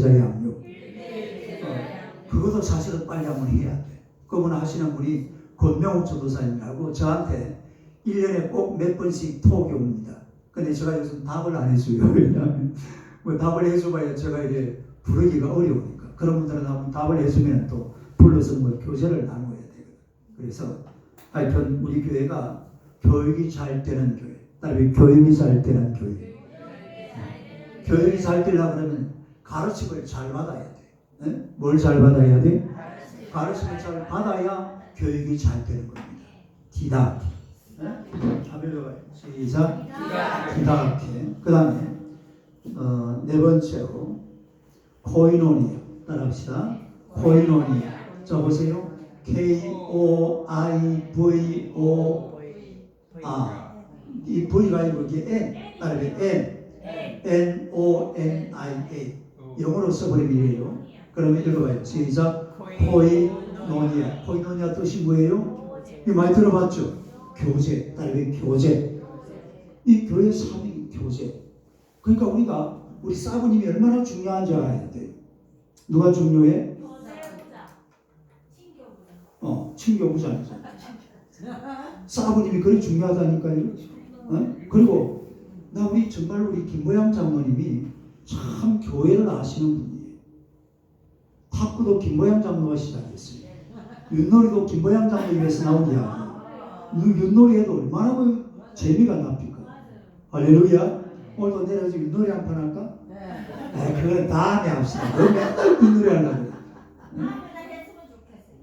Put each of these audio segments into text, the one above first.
양육. 어, 그것도 사실은 빨리 한번 해야 돼. 그분 하시는 분이 권명욱 전도사님이라고 저한테 1년에 꼭 몇 번씩 톡이 옵니다. 근데 제가 요즘 답을 안 해줘요. 왜냐하면 뭐 답을 해줘봐야 제가 이제 부르기가 어려우니까. 그런 분들은 한번 답을 해주면 또 불러서 뭐 교제를 나눠야 되거든. 그래서 하여튼 우리 교회가 교육이 잘 되는 교회. 그다음에 교육이 잘 되는 교회. 교육이 잘 되려고 그러면 가르침을 잘 받아야 돼. 뭘잘 받아야 돼? 가르침을 잘 받아야 교육이 잘 되는 겁니다. 디다케. 하멜로가 시작. 디다케. 그 다음에 어, 네 번째로 코이노니아. 따라합시다. 코이노니아. 자 보세요. K O I V O 아. 이 V가 아니고 이게 N. 따라해 N. N O N I A. 영어로 써버리면 이래요. 그러면 읽어봐요. 시작. 코이노니아. 코이노니아 뜻이 뭐예요? 이거 많이 들어봤죠? 교제. 따르게 교제. 이 교회 사명이 교제. 그러니까 우리가 우리 사부님이 얼마나 중요한지 알아야 돼. 누가 중요해? 어, 친교부장이죠. 사부님이 그리 중요하다니까요. 어? 그리고 나 우리 정말 우리 김모양 장로님이 참 교회를 아시는 분이에요. 탁구도 김모양 장로가 시작했어요. 윷놀이도 김모양 장로님에서 나온 이야기. 윷놀이 해도 얼마나 그 재미가 납니까? 할렐루야. 오늘도 내려가서 윷놀이 한 판 할까? 에 그건 다음에 합시다. 너 맨날 윷놀이 하려고.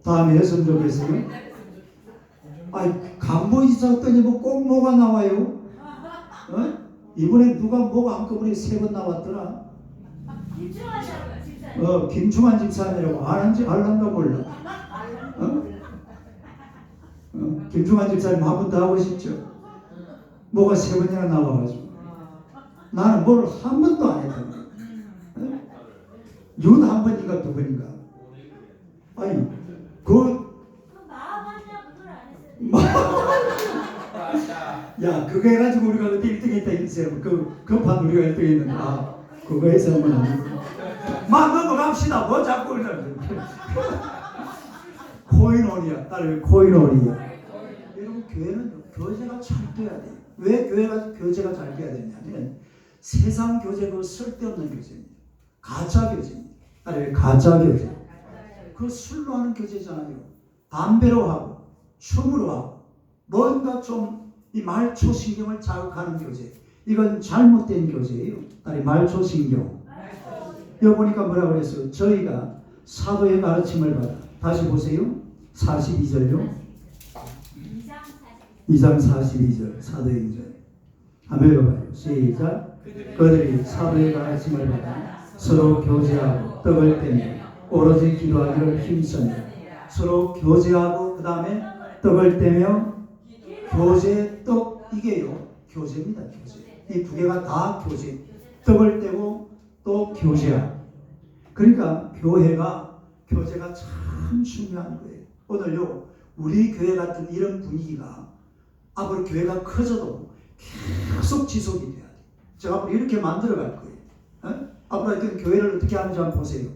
다음에 했으면 좋겠어요. 아이 간보 있었더니 뭐 꼭 뭐가 나와요? 어? 이번에 누가 뭐가 한꺼번에 세 번 나왔더라. 어 김충환 집사님이라고 아는지 알란가 몰라. 어? 어? 김충환 집사님 한번더 하고 싶죠? 뭐가 세 번이나 나와가지고 나는 뭘 한 번도 안 했던 거야. 어? 윤한 번인가 두 번인가. 아니 야, 그거 해가지고 우리가 그때 1등 했다 했어요. 그, 그판 우리가 1등 했는데, 아, 그거 해서는. 막 넘어갑시다. 뭐 자꾸 그러는 코인오리야. 딸 코인오리야. 여러분, 교회는 교제가 잘 돼야 돼. 왜 교회가 교제가 잘 돼야 되냐면, 세상 교제고 쓸데없는 교제입니다. 가짜 교제입니다. 딸 가짜 교제. 그 술로 하는 교제잖아요. 담배로 하고, 춤으로 하고, 뭔가 좀 이 말초 신경을 자극하는 교제. 이건 잘못된 교제예요. 아니 말초 신경. 여기 보니까 뭐라 그랬어요? 저희가 사도의 가르침을 받아. 다시 보세요. 42절요. 2장 42절. 사도의 2절. 한번 읽어봐요. 시작. 그들이 사도의 가르침을 받아 서로 교제하고 떡을 떼며 오로지 기도하기를 힘쓰며 서로 교제하고 그 다음에 떡을 떼며 교제 떡 이게요 교제입니다 교제 이 두 개가 다 교제 떡을 떼고 또 교제하고 그러니까 교회가 교제가 참 중요한 거예요. 오늘요 우리 교회 같은 이런 분위기가 앞으로 교회가 커져도 계속 지속이 돼야 돼. 제가 앞으로 이렇게 만들어 갈 거예요. 어? 앞으로 하여튼 교회를 어떻게 하는지 한번 보세요.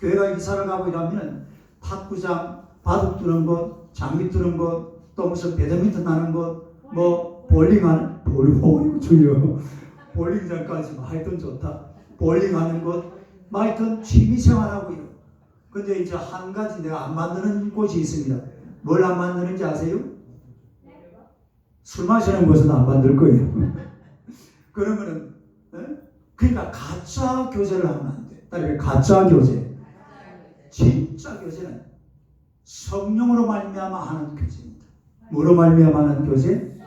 교회가 이사를 가고 이러면 탁구장 바둑 두는 것 장기 두는 것 또 무슨 배드민턴 하는 것, 뭐 볼링 하는 볼링 주요 볼링장까지 뭐 하여튼 좋다. 볼링 하는 것, 뭐 하여튼 취미 생활하고요. 근데 이제 한 가지 내가 안 만드는 곳이 있습니다. 뭘 안 만드는지 아세요? 술 마시는 곳은 안 만들 거예요. 그러면은 에? 그러니까 가짜 교제를 하면 안 돼. 따르게 가짜 교제. 진짜 교제는 성령으로 말미암아 하는 교제입니다. 뭐로 말미암아 하는 교제?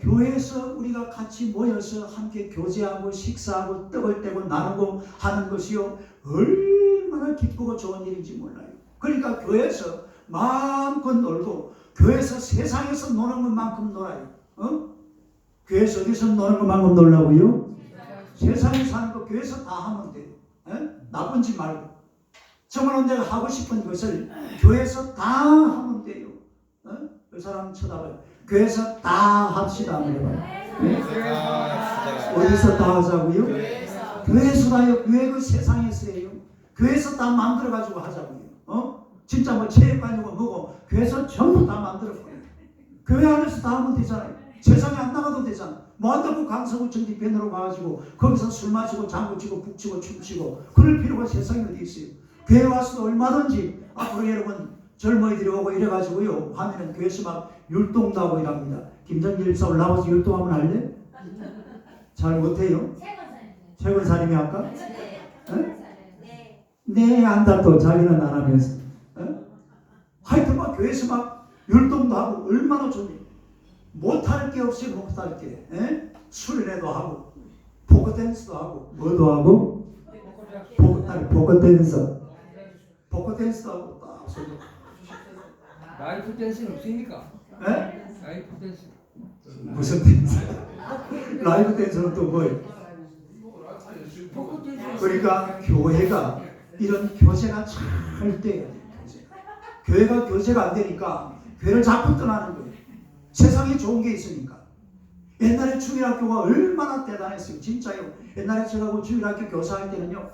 교회에서 우리가 같이 모여서 함께 교제하고 식사하고 떡을 떼고 나누고 하는 것이요 얼마나 기쁘고 좋은 일인지 몰라요. 그러니까 교회에서 마음껏 놀고 교회에서 세상에서 노는 것만큼 놀아요. 어? 교회에서 어디서 노는 것만큼 놀라고요? 세상에 사는 거 교회에서 다 하면 돼요. 에? 나쁜 짓 말고. 정말 내가 하고 싶은 것을 교회에서 다 하면 돼요. 어? 그 사람 쳐다봐요. 교회에서 다 합시다. 한번 해봐요. 네? 어디서 다 하자고요? 교회에서 다요. 교회 그 세상에서예요. 교회에서 다 만들어 가지고 하자고요. 어? 진짜 뭐 체육관이고 뭐고 교회에서 전부 다 만들어 버려. 교회 안에서 다 하면 되잖아요. 세상에 안 나가도 되잖아. 뭐 한다고 강서구청 뒤편으로 가가지고 거기서 술 마시고 장구 치고 북 치고 춤추고 그럴 필요가 세상에 어디 있어요. 교회 와서도 얼마든지 앞으로 여러분 젊은이들이 오고 이래가지고요 하면은 교회에서 막 율동도 하고 이랍니다. 김정길 집사 올라와서 율동하면 할래? 잘 못해요? 최근 사님이 아까? 네 한다 또 자기는 안 하면서 어? 하여튼 막 교회에서 막 율동도 하고 얼마나 좋니 못할 게 없이 못할 게 에? 수련회도 하고 포크 댄스도 하고 뭐도 하고 포크 아니 포크 댄스 포크 댄스도 하고 딱 소리 라이프 댄스는 없습니까? 에? 라이프 댄스. 무슨 댄스 라이브 댄스는 또 뭐예요? 포크 댄스. 그러니까 교회가 이런 교제가 잘 돼야 돼요. 교제가. 교회가 교제가 안 되니까 교회를 자꾸 떠나는 거예요. 세상에 좋은 게 있으니까. 옛날에 주일학교가 얼마나 대단했어요. 진짜요. 옛날에 제가 그 주일학교 교사할 때는요.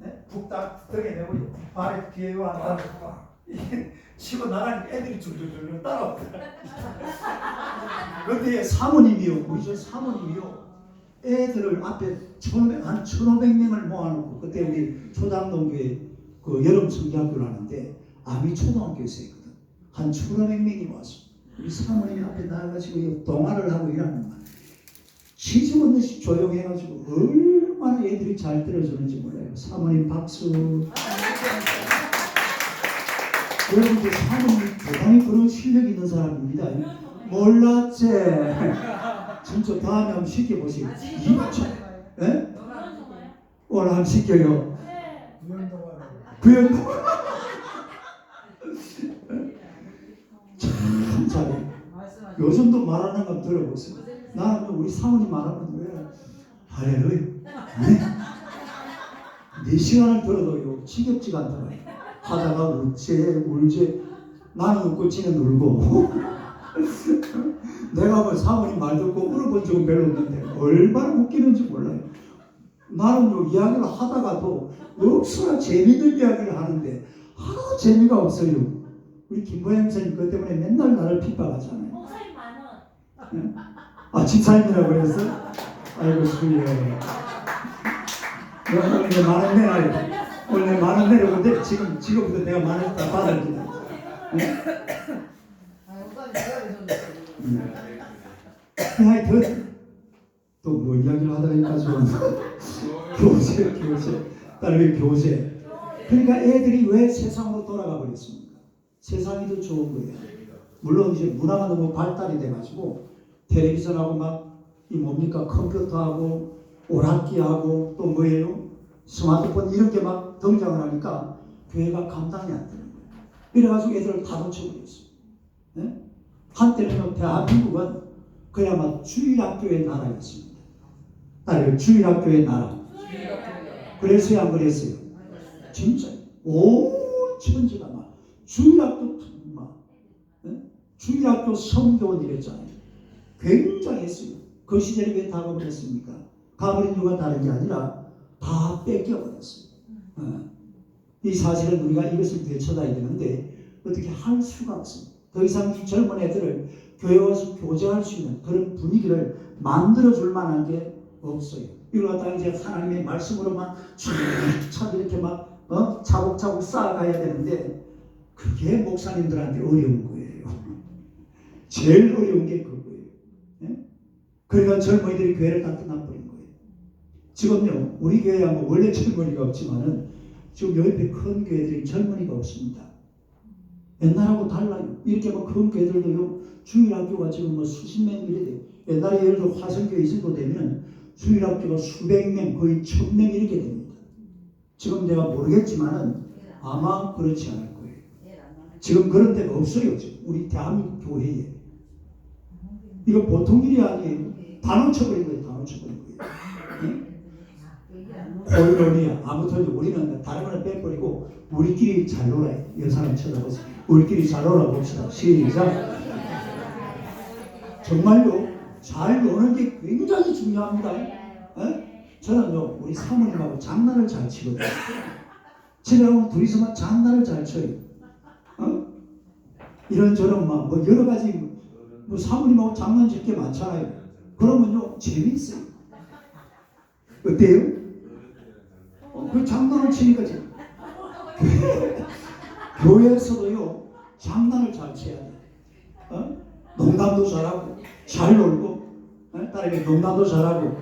네? 북딱 등에 내고 발에 뒤에 왔다 치고 나가니까 애들이 줄줄줄 따라오더라. 근데 사모님이요. 우리 저 사모님이요. 애들을 앞에 천오백 한 천오백 명을 모아놓고 그때 우리 초당동교회 그 여름 성경학교를 하는데 아미 초등학교에서 했거든. 한 천오백 명이 왔어. 우리 사모님이 앞에 나가가지고 이 동화를 하고 이러는 거야. 시중 없이 조용해가지고 얼마나 애들이 잘 들어주는지 몰라요. 사모님 박수. 여러분들 사모님 대단히 그런 실력 있는 사람입니다. 몰랐지? 진짜 다음에 한번 시켜보시고. 참, 예? 오늘 한번 시켜요. 구연동. 참 잘해. 요즘도 말하는 거 들어보세요. 나는 우리 사모님 말하면 왜 할렐루야. 네? 네 시간을 들어도요 지겹지가 않더라고요. 하다가 울제 울제 나는 웃고 지는 울고 내가 뭐 사모님 말 듣고 울어본 적은 별로 없는데 얼마나 웃기는지 몰라요. 나는 요 이야기를 하다가도 억수나 재미있는 이야기를 하는데 하나도 재미가 없어요. 우리 김보영 선생님 그것 때문에 맨날 나를 핍박하잖아요. 목사님 만 원. 아 집사님이라고 그랬어? 아이고 수리해. 오늘 내 만원 내놔요. 오 늘내 만원 내려는데 지금 지금부터 내가 만원 다 받아준다. 네? 음. 하여튼 또뭐 이야기를 여기까지 왔나? 교세 교세 딸의 교세. 그러니까 애들이 왜 세상으로 돌아가 버렸습니까? 세상이 더 좋은 거예요. 물론 이제 문화가 너무 발달이 돼가지고 텔레비전하고 막 이 뭡니까 컴퓨터하고 오락기하고 또 뭐예요 스마트폰 이런 게 막 등장을 하니까 교회가 감당이 안 되는 거예요. 이래가지고 애들을 다 놓쳐버렸어요. 네? 한때는 대한민국은 그야말로 주일학교의 나라였습니다. 딸 주일학교의 나라. 안 그랬어요? 진짜 온 천지가 막 주일학교 막 예? 주일학교 성교원 이랬잖아요. 굉장했어요. 그 시절에 왜 다 가버렸습니까? 가버린 이유가 다른 게 아니라 다 뺏겨버렸어요. 어. 이 사실은 우리가 이것을 되쳐다야 되는데 어떻게 할 수가 없습니다. 더 이상 이 젊은 애들을 교회 와서 교제할 수 있는 그런 분위기를 만들어 줄 만한 게 없어요. 이걸 갖다가 이제 하나님의 말씀으로만 촥촥 이렇게 막 어? 차곡차곡 쌓아가야 되는데 그게 목사님들한테 어려운 거예요. 제일 어려운 게 그거예요. 예? 그러니까 젊은이들이 교회를 다 떠나버린 거예요. 지금요, 우리 교회야 뭐 원래 젊은이가 없지만은 지금 옆에 큰 교회들이 젊은이가 없습니다. 옛날하고 달라요. 이렇게 뭐큰 교회들도요, 주일학교가 지금 뭐 수십 명 이래 돼요. 옛날에 예를 들어 화성교회 있어도 되면 주일학교가 수백 명, 거의 천 명 이렇게 됩니다. 지금 내가 모르겠지만은 아마 그렇지 않을 거예요. 지금 그런 데가 없어요. 지금 우리 대한민국 교회에. 이거 보통 일이 아니에요. 다 놓쳐버린 거예요. 다 놓쳐버린 거예요. 고의론이야. 아무튼 우리는 다른 거는 빼버리고 우리끼리 잘 놀아요. 여사람 쳐다보세요. 우리끼리 잘 놀아봅시다. 시작. 정말로 잘 노는 게 굉장히 중요합니다. 어? 저는요 우리 사모님하고 장난을 잘 치거든요. 집에 오면 둘이서만 장난을 잘 쳐요. 어? 이런저런 막 뭐 여러 가지 뭐 사모님하고 장난칠 게 많잖아요. 그러면요 재밌어요. 어때요? 어, 그 장난을 치니까 지금 교회에서도요 장난을 잘 쳐야 돼. 어? 농담도 잘하고 잘 놀고 어? 딸에게 농담도 잘하고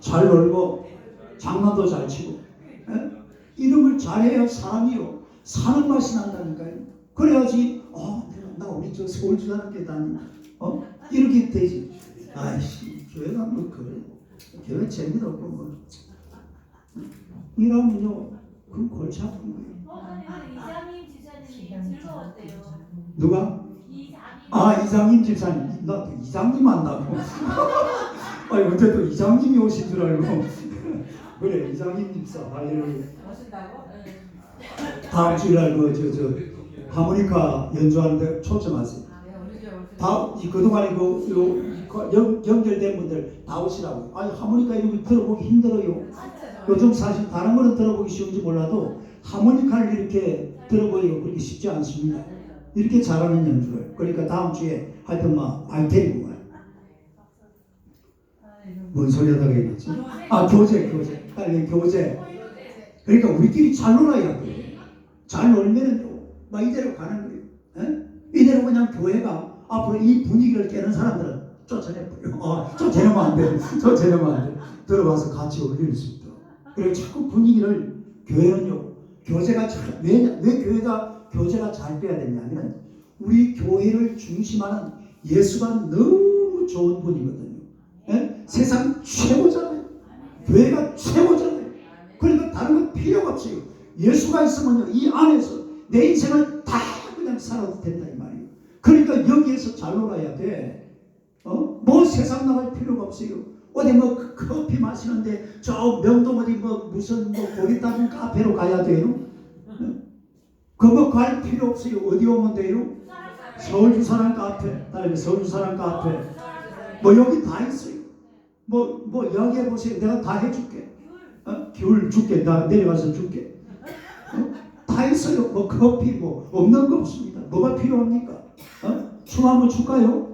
잘 놀고 장난도 잘 치고 어? 이런 걸 잘해야 사람이요 사는 맛이 난다니까요. 그래야지 어 나 우리 저 서울 주사학교 다니 어 이렇게 되지. 아이씨 교회가 뭐 그래 교회 재미도 없고 뭐 이러면요 그건 골치 아픈 거예요. 어, 이장님 지사님이 즐거웠대요. 누가? 이장님. 아 이장님 집사님. 나또 이장님 한다고. 아니 어째 또 이장님이 오신 줄 알고. 그래 이장님 집사. 할렐루야 멋있다고? 다음 주일날 그저저 하모니카 연주하는데 초청하세요. 아, 네, 다이 그동안에 그 요, 연, 연결된 분들 다 오시라고. 아니 하모니카 이런 거 들어보기 힘들어요 요즘 사실 다른 거는 들어보기 쉬운지 몰라도 하모니카를 이렇게 들어보기가 그렇게 쉽지 않습니다 이렇게 잘하는 연주를 그러니까 다음 주에 하여튼 막 알테리고 말. 뭔 소리 하다가 얘기했지? 아 교재 교재 딸내 교재 그러니까 우리끼리 잘 놀아야 돼. 잘 놀면은 막 이대로 가는 거예요. 에? 이대로 그냥 교회가 앞으로 이 분위기를 깨는 사람들은 쫓아내 버려. 어, 쫓아내면 안 돼. 쫓아내면 안 돼. 들어가서 같이 어울릴 수 있도록. 그리고 자꾸 분위기를 교회는요. 교재가 잘, 왜, 왜 교회가 교재가 잘 돼야 되냐면 우리 교회를 중심하는 예수가 너무 좋은 분이거든요. 에? 세상 최고잖아요. 교회가 최고잖아요. 그러니까 다른 건 필요가 없어요. 예수가 있으면요, 이 안에서 내 인생을 다 그냥 살아도 된다 이 말이에요. 그러니까 여기에서 잘 놀아야 돼. 어? 뭐 세상 나갈 필요가 없어요. 어디 뭐 그- 커피 마시는데 저 명동 어디 뭐 무슨 뭐 고기 따진 카페로 가야 돼요? 그거 갈 필요 없어요. 어디 오면 돼요? 서울주사랑 카페, 다음에 서울주사랑 카페, 뭐 여기 다 있어요. 뭐 뭐 이야기해 보세요. 내가 다 해줄게. 어? 귤 줄게. 나 내려가서 줄게. 어? 다 있어요. 뭐 커피 뭐 없는 거 없습니다. 뭐가 필요합니까? 어? 춤 한번 출까요?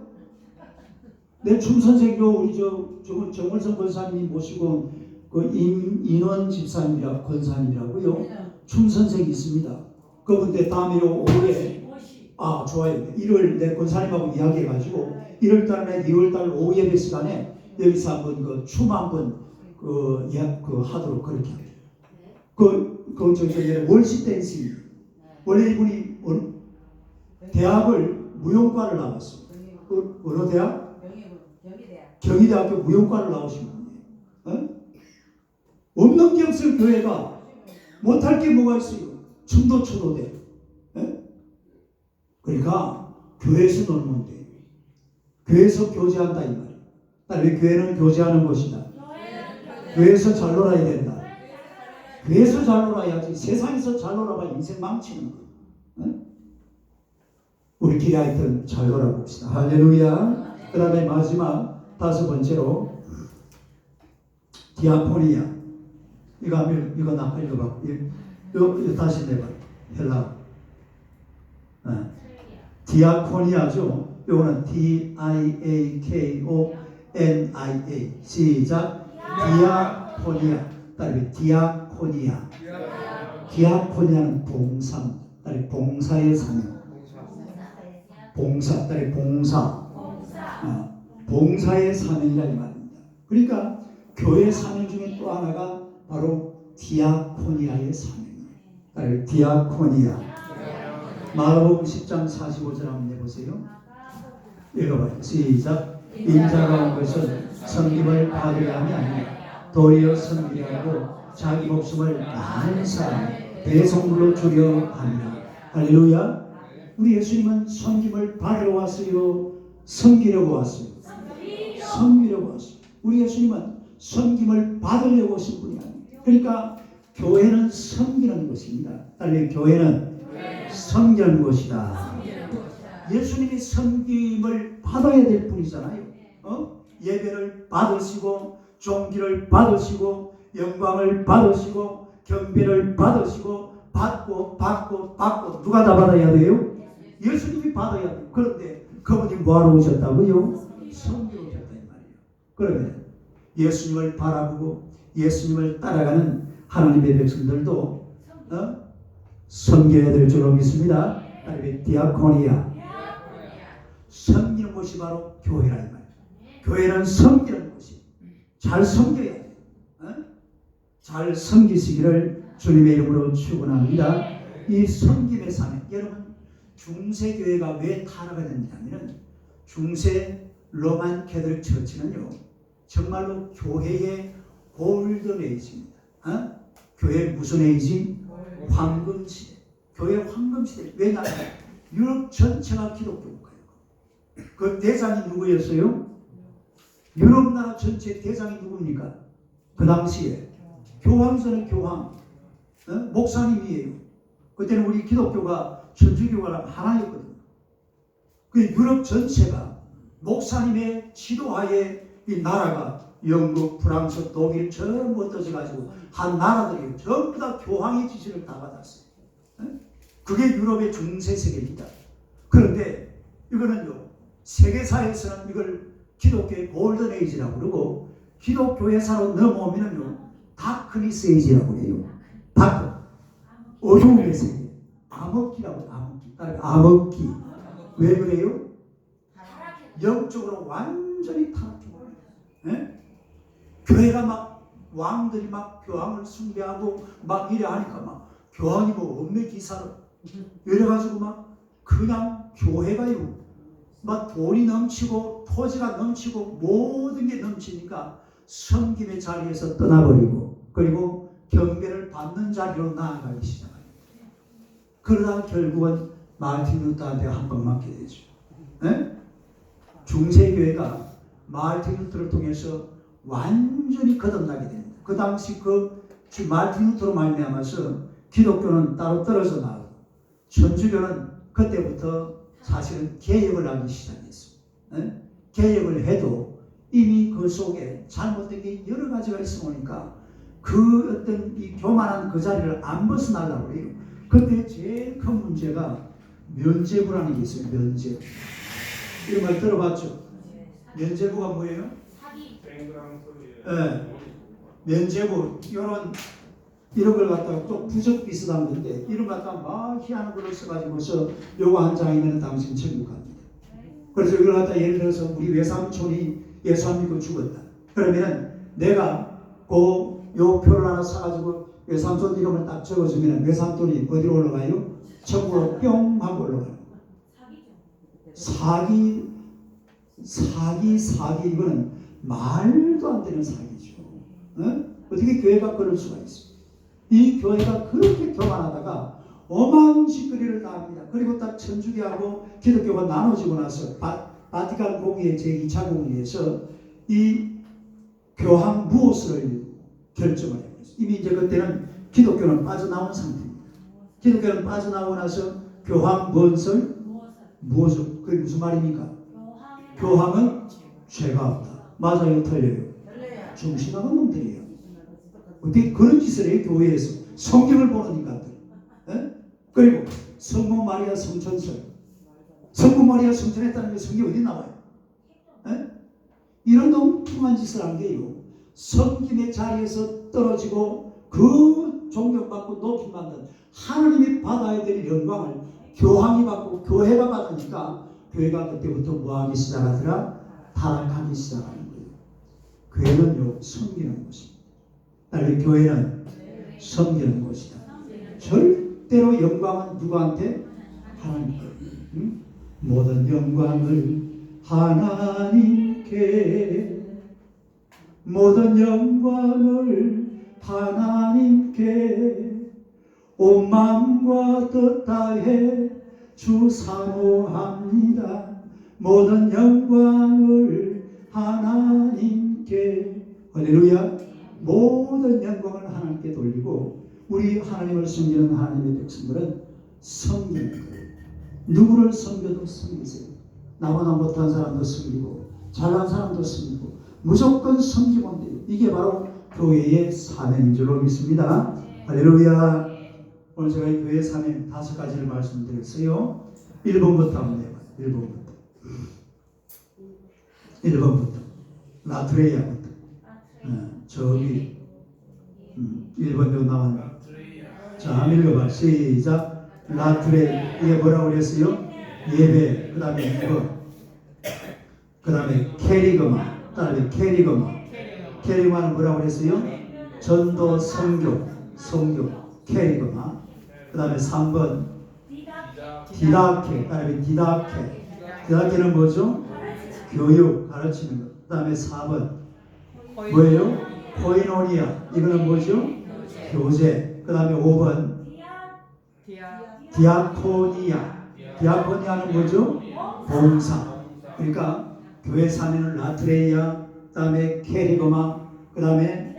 내춤 선생요 우리 저 정- 정월성 권사님 모시고 그 임, 인원 집사님이라 권사님이라고요. 춤 선생이 있습니다. 그분데 다음에 5월 오시. 아 좋아요. 1월 내 권사님하고 이야기해가지고 1월 달에 2월 달 오후 예배 시간에 여기서 한번 그 춤 한번 그, 예, 그 하도록 그렇게 합니다. 그, 그, 저, 저, 저, 월시 댄스. 원래 이분이 어- 대학을 무용과를 나왔어요. 그, 어느 대학? 경희대학 경희대학교 무용과를 나오신 분이에요. 어? 없는 게 없어요, 교회가. 못할 게 뭐가 있어요? 춤도 춰도 돼. 예? 그러니까 교회에서 놀면 돼. 교회에서 교제한다 이 말이야. 왜 교회는 교제하는 곳이다. 교회에서 잘 놀아야 된다. 교회에서 잘 놀아야지. 세상에서 잘 놀아봐 인생 망치는 거. 예? 우리끼리 하여튼 잘 놀아봅시다. 할렐루야. 그 다음에 마지막 다섯 번째로 디아포니아. 이거 하면 이거 나 읽어봐. 이거, 이거 다시 내봐. 헬라. 네. 디아코니아죠. 요거는 D I A K O N I A 시작. 디아코니아. 딸이 디아코니아. 디아코니아는 봉사. 딸이 봉사의 사명. 봉사. 딸이 봉사. 어, 봉사의 사명이라 이 말입니다. 그러니까 교회 사명 중에 또 하나가 바로 디아코니아의 사명이에요. 딸이 디아코니아. 마가복음 10장 45절 한번 내보세요. 읽어봐요. 시작. 인자가 온 것은 섬김을 받으려 함이 아니라 도리어 섬기려 하고 자기 목숨을 많은 사람 대성물로 주려 합니다. 할렐루야. 우리 예수님은 섬김을 받으러 왔어요. 섬기려고 왔어요. 섬기려고 왔어요. 우리 예수님은 섬김을 받으려고 오신 분이 아니에요. 그러니까 교회는 섬기는 것입니다. 딸리 교회는 섬기는 것이다. 예수님이 섬김을 받아야 될 분이잖아요. 어? 예배를 받으시고 존귀를 받으시고 영광을 받으시고 경배를 받으시고 받고 받고 받고 누가 다 받아야 돼요? 예수님이 받아야 돼요. 그런데 그분이 뭐하러 오셨다고요? 그러면 예수님을 바라보고 예수님을 따라가는 하나님의 백성들도 어? 섬겨야 될 줄로 믿습니다. 디아코니아 섬기는 곳이 바로 교회라 이 말이에요. 교회는 섬기는 곳이 잘 섬겨야 돼요. 어? 잘 섬기시기를 주님의 이름으로 축원합니다. 이 섬김의 삶에 여러분 중세교회가 왜 타락이 됐냐면은 중세 로만 캐톨릭 처치는요 정말로 교회의 골든 에이지입니다. 어? 교회 무슨 에이지? 황금 시대. 교회 황금 시대. 왜냐하면 유럽 전체가 기독교 국가예요. 그 대장이 누구였어요? 유럽 나라 전체 대장이 누굽니까? 그 당시에 교황선은 교황, 어? 목사님이에요. 그때는 우리 기독교가 천주교가 하나였거든요. 그 유럽 전체가 목사님의 지도하에 이 나라가 영국, 프랑스, 독일 전부 흩어져 가지고 한 나라들이 전부 다 교황의 지시를 다 받았어요. 어? 그게 유럽의 중세 세계입니다. 그런데 이거는요 세계사에서는 이걸 기독교의 골든 에이지라고 그러고 기독교 회사로 넘어오면은요 다크니스 에이지라고 해요. 다크 어두움의 세계 암흑기라고 암흑기 암흑기 왜 그래요? 영적으로 완전히 타락 해버려요. 예? 교회가 막 왕들이 막 교황을 숭배하고 막 이래 하니까 막 교황이 뭐 엄매 기사로 이래가지고 막 그냥 교회가요 막 돈이 넘치고 토지가 넘치고 모든 게 넘치니까 섬김의 자리에서 떠나버리고 그리고 경배를 받는 자리로 나아가기 시작합니다. 그러다 결국은 마틴 루터한테 한방 맞게 되죠. 예? 중세교회가 마틴 루터를 통해서 완전히 거듭나게 됩니다. 그 당시 그 마틴 루터로 말미암아서 기독교는 따로 떨어져 나오고 천주교는 그때부터 사실은 개혁을 하기 시작했어요. 예? 개혁을 해도 이미 그 속에 잘못된 게 여러 가지가 있으니까 그 어떤 이 교만한 그 자리를 안 벗어나려고 해요. 그때 제일 큰 문제가 면제부라는 게 있어요. 면제부. 이런 말 들어봤죠? 면제부가 뭐예요? 사기 예. 면제부 이런 이런 걸 갖다가 또 부적 비슷한 건데 이런 걸 갖다가 막 희한한 걸로 써가지고서 요거 한 장이면 당신 천국 갑니다. 그래서 이걸 갖다 예를 들어서 우리 외삼촌이 믿고 죽었다. 그러면은 내가 그 요 표를 하나 사가지고 외삼촌 이름을 딱 적어주면 외삼촌이 어디로 올라가요? 천국으로 뿅 하고 올라가요. 사기죠. 사기 사기 이거는 말도 안 되는 사기죠. 어? 어떻게 교회가 그럴 수가 있어요? 이 교회가 그렇게 교만하다가 어마음짓거리를 다 합니다. 그리고 딱 천주교하고 기독교가 나눠지고 나서 바, 바티칸 공의회 제2차 공의회에서 이 교황 무엇을 결정을 해버렸어요. 이미 이제 그때는 기독교는 빠져나온 상태입니다. 기독교는 빠져나오고 나서 교황 무엇을 무엇을 그게 무슨 말입니까? 교황은 죄가 없다. 맞아요, 틀려요. 별로야. 정신나간 놈들이에요. 어떻게 그런 짓을 해요, 교회에서. 성경을 보는 인간들. 예? 그리고 성모 마리아 성천설. 성모 마리아 성천했다는 게 성경에 어디 나와요? 예? 이런 엉뚱한 짓을 한 게요. 성김의 자리에서 떨어지고 그 존경받고 높임받는 하나님이 받아야 될 영광을 교황이 받고 교회가 받으니까 교회가 그때부터 뭐하기 시작하더라? 타락하기 시작하는 거예요. 교회는요, 섬기는 곳입니다. 딸리 교회는 섬기는 곳이다. 절대로 영광은 누구한테? 하나님께. 응? 모든 영광을 하나님께 모든 영광을 하나님께 온 마음과 뜻 다해 주 사모합니다. 모든 영광을 하나님께 할렐루야 모든 영광을 하나님께 돌리고 우리 하나님을 섬기는 하나님의 백성들은 섬기는 거예요. 누구를 섬겨도 섬기세요. 나보다 못한 사람도 섬기고 잘난 사람도 섬기고 무조건 섬기면 돼요. 이게 바로 교회의 사명인 줄로 믿습니다. 할렐루야. 오늘 제가 이 교회 사명 다섯 가지를 말씀드렸어요. 1번부터 한번 해봐요. 1번부터. 1번부터. 라트레이아부터. 어, 저기 음, 1번도 나왔네. 자, 한번 읽어봐. 시작. 라트레 이게 뭐라고 그랬어요? 예배. 그 다음에 2번. 그 다음에 캐리그마. 그 다음에 캐리그마. 캐리그마는 뭐라고 그랬어요? 전도, 성교, 성교, 캐리그마. 그 다음에 3번. 디다케. 그 다음에 디다케. 디다케는 뭐죠? 교육, 가르치는 것. 그 다음에 4번. 뭐예요? 코이노니아. 이거는 뭐죠? 교제. 그 다음에 5번. 디아코니아. 디아코니아는 뭐죠? 봉사. 그러니까 교회 사면은 라트레이아, 그 다음에 캐리고마, 그 다음에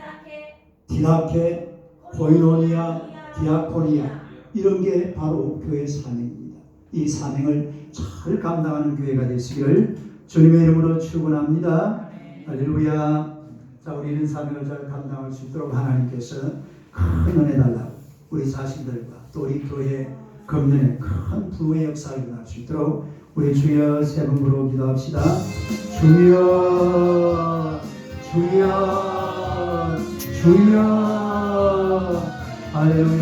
디다케, 코이노니아, 디아코니아 이런 게 바로 교회 사명입니다. 이 사명을 잘 감당하는 교회가 되시기를 주님의 이름으로 축원합니다. 할렐루야. 자, 우리 이런 사명을 잘 감당할 수 있도록 하나님께서 큰 은혜 달라고 우리 자신들과 또 우리 교회 금년에 큰 부의 역사를 일어날 수 있도록 우리 주여 세 번으로 기도합시다. 주여, 주여, 주여, 할렐루야.